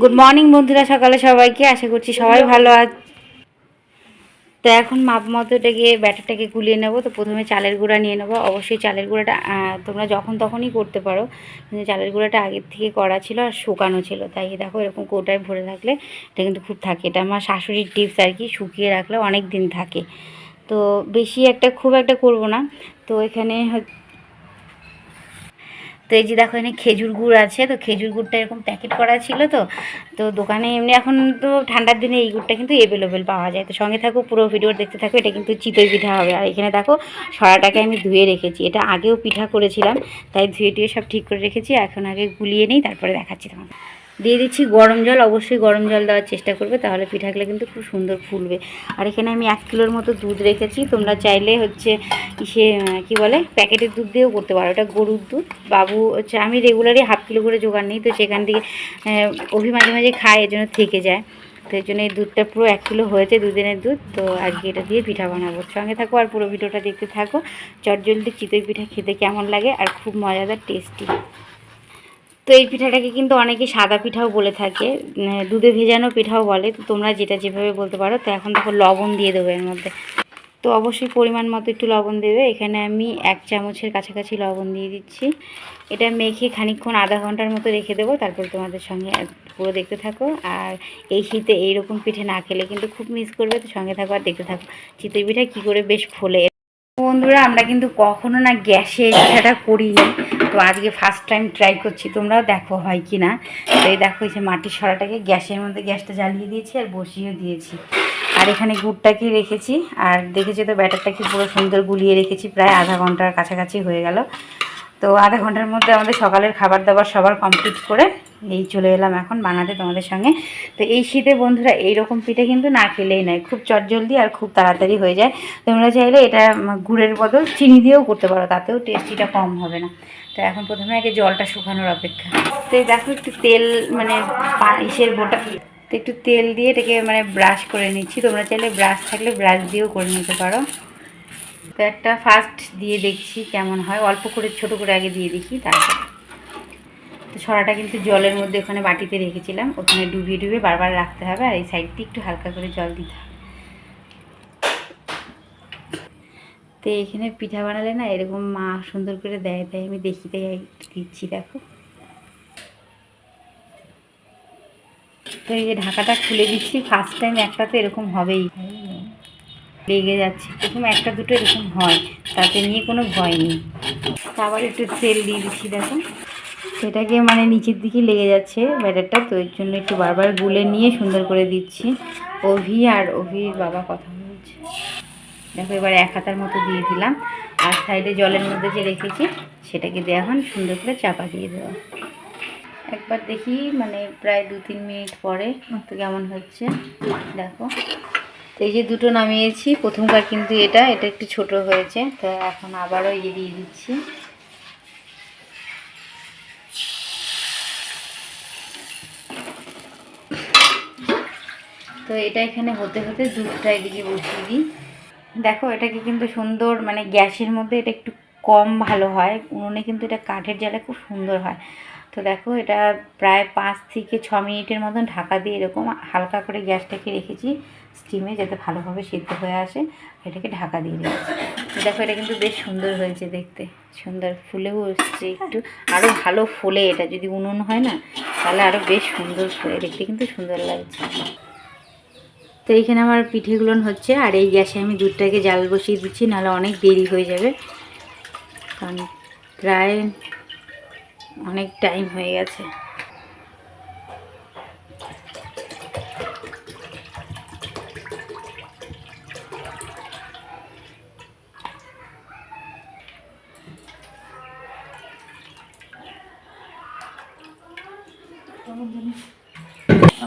Good morning বন্ধুরা সকালে সবাইকে। আশা করছি সবাই ভালো আছে তো এখন মাপ মতো এটাকে ব্যাটারটাকে গুলিয়ে নেব। তো প্রথমে চালের গুঁড়া নিয়ে নেব। অবশ্যই চালের গুঁড়াটা তোমরা যখন তখনই করতে পারো। কিন্তু চালের গুঁড়াটা আগের থেকে করা ছিল আর শুকানো ছিল। তাই দেখো এরকম কৌটায় ভরে রাখলে এটা কিন্তু খুব থাকে। এটা আমার শাশুড়ির টিপস আর কি শুকিয়ে রাখলে অনেক দিন থাকে। তো বেশি একটা খুব একটা করব না। তো এখানে তো এই যে দেখো, এখানে খেজুর গুড় আছে, তো খেজুর গুড়টা এরকম প্যাকেট করা ছিল তো তো দোকানে এমনি এখন তো ঠান্ডার দিনে এই গুড়টা কিন্তু অ্যাভেলেবেল পাওয়া যায়। তো সঙ্গে থাকো, পুরো ভিডিও দেখতে থাকো, এটা কিন্তু চিতই পিঠা হবে। আর এখানে দেখো, সরাটাকে আমি ধুয়ে রেখেছি। এটা আগেও পিঠা করেছিলাম, তাই ধুয়ে টুয়ে সব ঠিক করে রেখেছি। এখন আগে গুলিয়ে নিই, তারপরে দেখাচ্ছি তোমাকে দিয়ে দিচ্ছি গরম জল, অবশ্যই গরম জল দেওয়ার চেষ্টা করবে, তাহলে পিঠাগুলো কিন্তু খুব সুন্দর ফুলবে। আর এখানে আমি এক কিলোর মতো দুধ রেখেছি, তোমরা চাইলে হচ্ছে সে কি বলে, প্যাকেটের দুধ দিয়েও করতে পারো, এটা গরুর দুধ। বাবু হচ্ছে, আমি রেগুলারই হাফ কিলো করে জোগাড় নিই, তো সেখান থেকে অভি মাঝে মাঝে খায়, এর জন্য থেকে যায়। তো এর জন্য এই দুধটা পুরো এক কিলো হয়েছে, দুদিনের দুধ, তো আজকে এটা দিয়ে পিঠা বানাবো। সঙ্গে থাকো আর পুরো ভিডিওটা দেখতে থাকো, চটজলদি চিতই পিঠা খেতে কেমন লাগে, আর খুব মজাদার টেস্টি তো এই পিঠাটাকে কিন্তু অনেকে সাদা পিঠাও বলে থাকে দুধে ভেজানো পিঠাও বলে, তো তোমরা যেটা যেভাবে বলতে পারো, তো এখন দেখো লবণ দিয়ে দেবো এর মধ্যে। তো অবশ্যই পরিমাণ মতো একটু লবণ দেবে, এখানে আমি এক চামচের কাছাকাছি লবণ দিয়ে দিচ্ছি। এটা মেখে খানিকক্ষণ, আধা ঘণ্টার মতো রেখে দেবো, তারপর তোমাদের সঙ্গে পুরো দেখতে থাকো। আর এই শীতে এইরকম পিঠে না খেলে কিন্তু খুব মিস করবে, তো সঙ্গে থাকো আর দেখতে থাকো। চিতই পিঠা কী করে বেশ ফোলে বন্ধুরা, আমরা কিন্তু কখনো না গ্যাসে পিঠাটা করিনি। তো আজকে ফার্স্ট টাইম ট্রাই করছি। তোমরাও দেখো হয় কি না? তো এই দেখো, এই যে মাটির সরাটাকে গ্যাসের মধ্যে গ্যাসটা জ্বালিয়ে দিয়েছি আর বসিয়েও দিয়েছি। আর এখানে গুড়টাকে রেখেছি। আর দেখেছি তো, ব্যাটারটাকে পুরো সুন্দর গুলিয়ে রেখেছি। প্রায় আধা ঘণ্টার কাছাকাছি হয়ে গেল। তো আধা ঘণ্টার মধ্যে আমাদের সকালের খাবার দাবার সবার কমপ্লিট করে এই চলে এলাম এখন বানাতে তোমাদের সঙ্গে। তো এই শীতে বন্ধুরা এইরকম পিঠে কিন্তু না খেলেই নয়, খুব চটজলদি আর খুব তাড়াতাড়ি হয়ে যায়। তোমরা চাইলে এটা গুড়ের বদল চিনি দিয়েও করতে পারো, তাতেও টেস্টিটা কম হবে না। তো এখন প্রথমে আগে জলটা শুকানোর অপেক্ষা। তো এই দেখো একটু তেল মানে ইসের বোটা। তো একটু তেল দিয়ে এটাকে মানে ব্রাশ করে নিচ্ছি। তোমরা চাইলে ব্রাশ থাকলে ব্রাশ দিয়েও করে নিতে পারো। তো একটা ফার্স্ট দিয়ে দেখছি কেমন হয়। অল্প করে, ছোট করে আগে দিয়ে দেখি, তারপর। তো ছড়াটা কিন্তু জলের মধ্যে ওখানে বাটিতে রেখেছিলাম। ওখানে ডুবিয়ে ডুবিয়ে বারবার রাখতে হবে আর এই সাইডটি একটু হালকা করে জল দিতে হবে। তো এখানে পিঠা বানালে না এরকম মা সুন্দর করে দেয় দেয়। আমি দেখি দেয় দিচ্ছি, দেখো। তো এই যে ঢাকাটা খুলে দিচ্ছি ফার্স্ট টাইম একটা তো এরকম হবেই। লেগে যাচ্ছে। প্রথম একটা দুটো এরকম হয়, তাতে নিয়ে কোনো ভয় নেই। আবার একটু তেল দিয়ে দিচ্ছি, দেখো। সেটাকে মানে নিচের দিকে লেগে যাচ্ছে ব্যাটারটা, তো এর জন্য একটু বারবার গুলে নিয়ে সুন্দর করে দিচ্ছি। অভি আর অভির বাবা কথা বলছে। দেখো, এবার এক হাতার মতো দিয়ে দিলাম। আর সাইডে জলের মধ্যে যে রেখেছি, সেটাকে দিয়ে হন সুন্দর করে চাপা দিয়ে দেওয়া একবার দেখি মানে প্রায় দু তিন মিনিট পরে তো কেমন হচ্ছে? দেখো। এই যে দুটো নামিয়েছি প্রথমবার কিন্তু এটা এটা একটু ছোট হয়েছে, তো এখন আবারও ইয়ে দিয়ে দিচ্ছি। তো এটা এখানে হতে হতে দুধটা এদিকে বসিয়ে দিই। দেখো, এটাকে কিন্তু সুন্দর মানে গ্যাসের মধ্যে এটা একটু কম ভালো হয়, উনুনে কিন্তু এটা কাঠের জালে খুব সুন্দর হয়। তো দেখো, এটা প্রায় পাঁচ থেকে ছ মিনিটের মতন ঢাকা দিয়ে এরকম হালকা করে গ্যাসটাকে রেখেছি স্টিমে যাতে ভালোভাবে সিদ্ধ হয়ে আসে এটাকে ঢাকা দিয়ে রেখেছি দেখো, এটা কিন্তু বেশ সুন্দর হয়েছে দেখতে, সুন্দর ফুলেও এসছে একটু। আরও ভালো ফোলে এটা, যদি উনুন হয় না, তাহলে আরও বেশ সুন্দর ফোলে, দেখতে কিন্তু সুন্দর লাগছে। তো এইখানে আমার পিঠেগুলো হচ্ছে, আর এই গ্যাসে আমি দুধটাকে জাল বসিয়ে দিচ্ছি, নাহলে অনেক দেরি হয়ে যাবে। কারণ প্রায় অনেক টাইম হয়ে গেছে।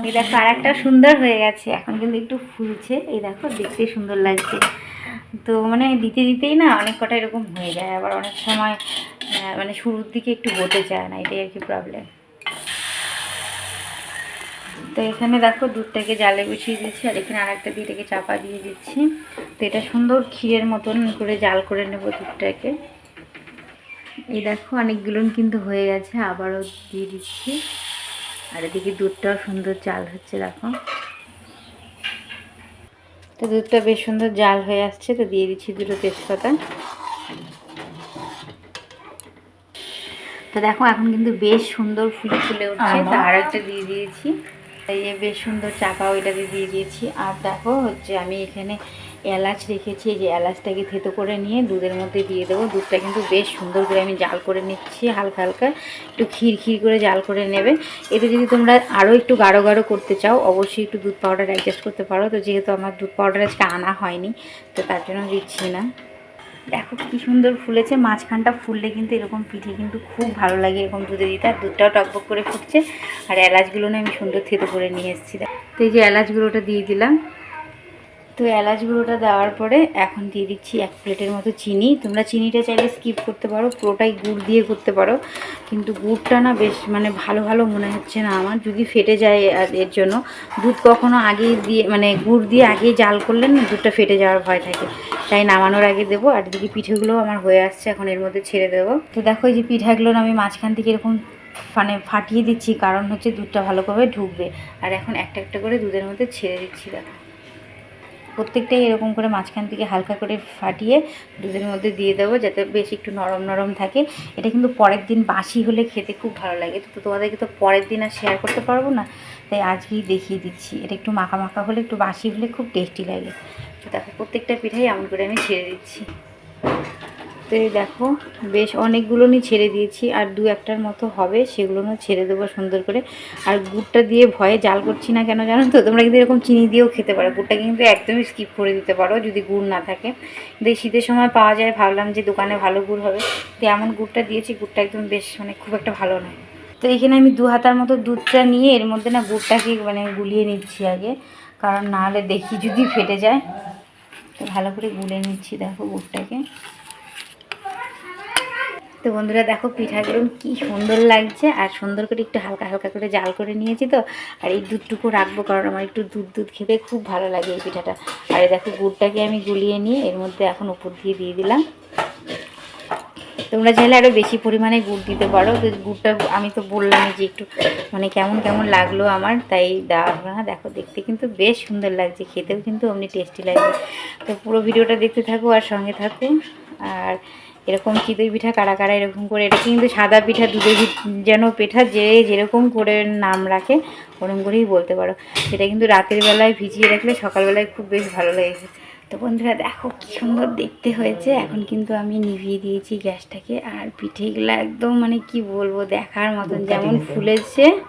এই দেখো আর একটা সুন্দর হয়ে গেছে, এখন কিন্তু একটু ফুলছে। এই দেখো দেখতে সুন্দর লাগছে। তো মানে দিতে দিতেই না অনেক কটা এরকম হয়ে যায়, আবার অনেক সময় মানে শুরুর দিকে একটু হতে চায় না, এটাই আর কি প্রবলেম তো এখানে দেখো দুধটাকে জালে বসিয়ে দিচ্ছি আর এখানে আরেকটা দিয়ে এটাকে চাপা দিয়ে দিচ্ছি। তো এটা সুন্দর ক্ষীরের মতন করে জাল করে নেব দুধটাকে। এই দেখো অনেকগুলো কিন্তু হয়ে গেছে, আবারও দিয়ে দিচ্ছি। আর এদিকে দুধটাও সুন্দর জাল হচ্ছে, দেখো। তো দুধটা বেশ সুন্দর জাল হয়ে আসছে তো দিয়ে দিচ্ছি দুটো তেজপাতা। তো দেখো এখন কিন্তু বেশ সুন্দর ফুল ফুলে উঠছে তো আর একটা দিয়ে দিয়েছি। এই বেশ সুন্দর চাকা ওইটাতে দিয়ে দিয়েছি। আর দেখো হচ্ছে আমি এখানে এলাচ রেখেছি যে এলাচটাকে থেতো করে নিয়ে দুধের মধ্যে দিয়ে দেবো। দুধটা কিন্তু বেশ সুন্দর করে আমি জাল করে নিচ্ছি, হালকা হালকা একটু ক্ষীর ক্ষীর করে জাল করে নেবে। এতে যদি তোমরা আরও একটু গাঢ় গাঢ় করতে চাও, অবশ্যই একটু দুধ পাউডার অ্যাডজাস্ট করতে পারো। তো যেহেতু আমার দুধ পাউডার আজকে আনা হয়নি, তো তার জন্য দিচ্ছি না। দেখো কি সুন্দর ফুলেছে, মাঝখানটা ফুললে কিন্তু এরকম পিঠে কিন্তু খুব ভালো লাগে এরকম দুধে দিতে। আর দুধটাও টকবক করে ফুটছে, আর এলাচগুলো না আমি সুন্দর থেতো করে নিয়ে এসেছি। তো এই যে এলাচগুলোটা দিয়ে দিলাম। তো এলাচ গুঁড়োটা দেওয়ার পরে এখন দিয়ে দিচ্ছি এক প্লেটের মতো চিনি। তোমরা চিনিটা চাইলে স্কিপ করতে পারো, পুরোটাই গুড় দিয়ে করতে পারো। কিন্তু গুড়টা না বেশ মানে ভালো ভালো মনে হচ্ছে না আমার, যদি ফেটে যায় এর জন্য। দুধ কখনো আগে দিয়ে মানে গুড় দিয়ে আগে জাল করলে না দুধটা ফেটে যাওয়ার ভয় থাকে। তাই নামানোর আগে দেবো, আর এদিকে পিঠেগুলো আমার হয়ে আসছে, এখন এর মধ্যে ছেড়ে দেবো। তো দেখো এই যে পিঠাগুলো আমি মাঝখান থেকে এরকম মানে ফাটিয়ে দিচ্ছি, কারণ হচ্ছে দুধটা ভালোভাবে ঢুকবে। আর এখন একটা একটা করে দুধের মধ্যে ছেড়ে দিচ্ছি, দেখো। প্রত্যেকটাই এরকম করে মাঝখান থেকে হালকা করে ফাটিয়ে দুধের মধ্যে দিয়ে দেবো, যাতে বেশ একটু নরম নরম থাকে। এটা কিন্তু পরের দিন বাসি হলে খেতে খুব ভালো লাগে। তো তোমাদেরকে তো পরের দিন আর শেয়ার করতে পারব না। তাই আজকেই দেখিয়ে দিচ্ছি। এটা একটু মাখা মাখা হলে, একটু বাসি হলে খুব টেস্টি লাগে। তো দেখো, প্রত্যেকটা পিঠাই এমন করে আমি ছেড়ে দিচ্ছি। তো দেখো, বেশ অনেকগুলো নিয়ে ছেড়ে দিয়েছি, আর দু একটার মতো হবে সেগুলো ছেড়ে দেবো সুন্দর করে। আর গুড়টা দিয়ে ভয়ে জাল করছি না কেন জানো তো? তোমরা কিন্তু এরকম চিনি দিয়েও খেতে পারো। গুড়টা কিন্তু একদমই স্কিপ করে দিতে পারো, যদি গুড় না থাকে। এই শীতের সময় পাওয়া যায়, ভাবলাম যে দোকানে ভালো গুড় হবে। তো এমন গুড়টা দিয়েছি, গুড়টা একদম বেশ মানে খুব একটা ভালো নয়। তো এখানে আমি দু হাতার মতো দুধটা নিয়ে, এর মধ্যে না গুড়টাকে মানে গুলিয়ে নিচ্ছি আগে। কারণ নাহলে দেখি যদি ফেটে যায়। তো ভালো করে গুলে নিচ্ছি, দেখো গুড়টাকে। তো বন্ধুরা দেখো পিঠাগুলো কি সুন্দর লাগছে, আর সুন্দর করে একটু হালকা হালকা করে জাল করে নিয়েছি তো, আর এই দুধটুকু রাখব কারণ আমার একটু দুধ দুধ খেতে খুব ভালো লাগে এই পিঠাটা। আর এই দেখো গুড়টাকে আমি গুলিয়ে নিয়ে এর মধ্যে এখন উপর দিয়ে দিয়ে দিলাম। তোমরা চাইলে আরও বেশি পরিমাণে গুড় দিতে পারো, তো গুড়টা আমি তো বললামই যে একটু মানে কেমন কেমন লাগল আমার, তাই দেওয়া না। দেখো দেখতে কিন্তু বেশ সুন্দর লাগছে, খেতেও কিন্তু অমনি টেস্টি লাগবে তো পুরো ভিডিওটা দেখতে থাকো আর সঙ্গে থাকো। আর এরকম চিতই পিঠা কারা কারা এরকম করে এটা কিন্তু সাদা পিঠা দুধের ভি- যেন পিঠা যে যেরকম করে নাম রাখে ওরকম করেই বলতে পারো। সেটা কিন্তু রাতের বেলায় ভিজিয়ে রাখলে সকালবেলায় খুব বেশ ভালো লেগেছে তো বন্ধুরা দেখো কি সুন্দর দেখতে হয়েছে। এখন কিন্তু আমি নিভিয়ে দিয়েছি গ্যাসটাকে আর পিঠেগুলো একদম মানে কি বলব দেখার মতন যেমন ফুলেছে।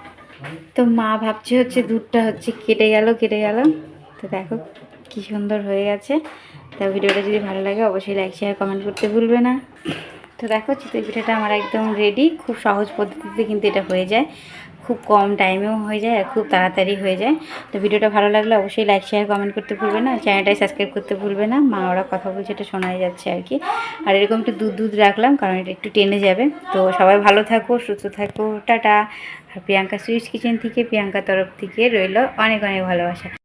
তো মা ভাবছে হচ্ছে দুধটা হচ্ছে কেটে গেল কেটে গেল। তো দেখো কি সুন্দর হয়ে গেছে। তো ভিডিওটা যদি ভালো লাগে, অবশ্যই লাইক শেয়ার কমেন্ট করতে ভুলবে না। তো দেখো, চিতই পিঠাটা আমার একদম রেডি খুব সহজ পদ্ধতিতে কিন্তু এটা হয়ে যায়। খুব কম টাইমেও হয়ে যায় আর খুব তাড়াতাড়ি হয়ে যায়। তো ভিডিওটা ভালো লাগলে অবশ্যই লাইক শেয়ার কমেন্ট করতে ভুলবে না। চ্যানেলটাই সাবস্ক্রাইব করতে ভুলবে না। মা, ওরা কথা বলছে, এটা শোনাই যাচ্ছে আর কি। আর এরকম একটু দুধ দুধ রাখলাম, কারণ এটা একটু টেনে যাবে। তো সবাই ভালো থাকো, সুস্থ থাকো, টাটা। আর প্রিয়াঙ্কা সুইট কিচেন থেকে প্রিয়াঙ্কা তরফ থেকে রইল অনেক অনেক ভালোবাসা।